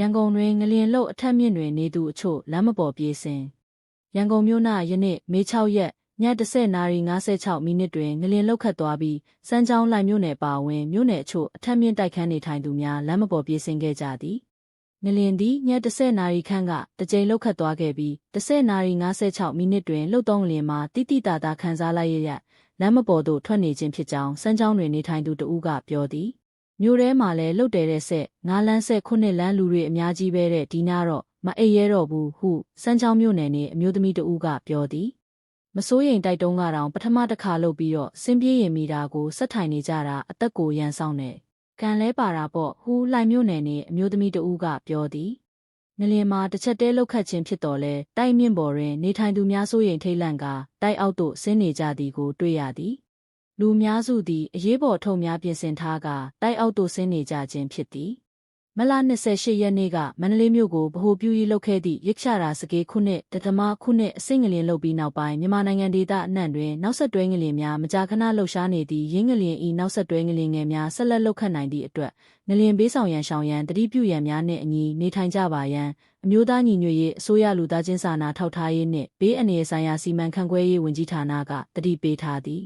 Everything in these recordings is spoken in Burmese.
ရန်ကုန်တွင်ငလျင်လှုပ်အထက်မြင့်တွင်နေသူအချို့လမ်းမပေါ်ပြေးစဉ်ရန်ကုန်မြို့၌ယနေ့မေ6ရက်ည10နာရီ56မိနစ်တွင်ငလျင်လှုပ်ခတ်သွားပြီးစမ်းချောင်းလိုင်မြို့နယ်ပါဝင်မြို့နယ်အချို့အထက်မြင့်တိုက်ခန်းနေထိုင်သူများလမ်းမပေါ်ပြေးဆင်းခဲ့ကြသည်ငလျင်သည်ည10နာရီခန့်ကတကြိမ်လှုပ်ခတ်သွားခဲ့ပြီး10နာရီ56မိနစ်တွင်လှုပ်သောငလျင်မှာတိတိတသာခန်းစားလိုက်ရရလမ်းမပေါ်သို့ထွက်နေခြင်းဖြစ်ကြောင်းစမ်းချောင်းတွင်နေထိုင်သူတဦးကပြောသည် မြို့ထဲမှာလည်းလှုပ်တယ်တဲ့ဆက်ငါးလန်းဆက်ခုနှစ်လန်းလူတွေအများကြီးပဲတဲ့ဒီနာတော့မအိပ်ရဲတော့ဘူးဟုစမ်းချောင်းမြို့နယ်နေအမျိုးသမီးတဦးကပြောသည်မစိုးရိမ်တိုက်တုံးကတော့ပထမတစ်ခါလှုပ်ပြီးတော့စင်းပြေးရင်မိတာကိုစက်ထိုင်နေကြတာအသက်ကိုရန်ဆောင်နေကံလဲပါတာပေါ့ဟူလှိုင်မြို့နယ်နေအမျိုးသမီးတဦးကပြောသည်ငလင်မှာတစ်ချက်တဲလောက်ခတ်ခြင်းဖြစ်တော်လဲတိုက်မြင့်ပေါ်တွင် နေထိုင်သူများစိုးရိမ်ထိတ်လန့်ကတိုက်အောက်သို့ဆင်းနေကြသည်ကိုတွေ့ရသည် လူများစုသည်အရေးပေါ်ထုံများပြင်ဆင်ထားကတိုက်အောက်သို့ဆင်းနေကြခြင်းဖြစ်သည်မလ28ရက်နေ့ကမန္တလေးမြို့ကိုဗဟိုပြုရေးလုပ်ခဲ့သည့်ရစ်ချရာစကေးခုနှစ်တသမခုနှစ်အစိမ့်ငလင်လုပ်ပြီးနောက်ပိုင်းမြန်မာနိုင်ငံဒေသအနှံ့တွင်နောက်ဆက်တွဲငလင်များမကြာခဏလှုပ်ရှားနေသည့်ရင်းငလင်ဤနောက်ဆက်တွဲငလင်ငယ်များဆက်လက်လှုပ်ခတ်နိုင်သည့်အတွက်ငလင်ဘေးဆောင်ရန်ရှောင်ရန်တတိပြုရန်များနှင့်အညီနေထိုင်ကြပါရန်အမျိုးသားညီညွတ်ရေးအစိုးရလူသားချင်းစာနာထောက်ထားရေးနှင့်ဘေးအန္တရာယ်ဆိုင်ရာစီမံခန့်ခွဲရေးဝန်ကြီးဌာနကတတိပေးထားသည်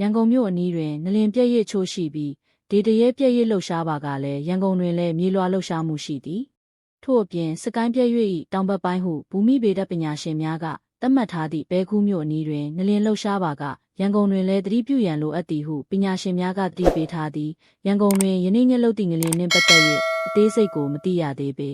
ရန်ကုန်မြို့အနီးတွင်နလင်ပြည့်ရစ်ချိုးရှိပြီးဒေတရဲပြည့်ရစ်လှုပ်ရှားပါကလည်းရန်ကုန်တွင်လည်းမြေလွှာလှုပ်ရှားမှုရှိသည်ထို့အပြင်စကိုင်းပြည့်ရစ်၏တောင်ဘက်ပိုင်းဟုဘူမိဗေဒပညာရှင်များကသတ်မှတ်ထားသည့်ဘဲကူးမြို့အနီးတွင်နလင်လှုပ်ရှားပါကရန်ကုန်တွင်လည်းသတိပြုရန်လိုအပ်သည်ဟုပညာရှင်များကသတိပေးထားသည်ရန်ကုန်တွင်ယနေ့ညလှုပ်သည့်ငလင်နှင့်ပတ်သက်၍အသေးစိတ်ကိုမသိရသေးပေ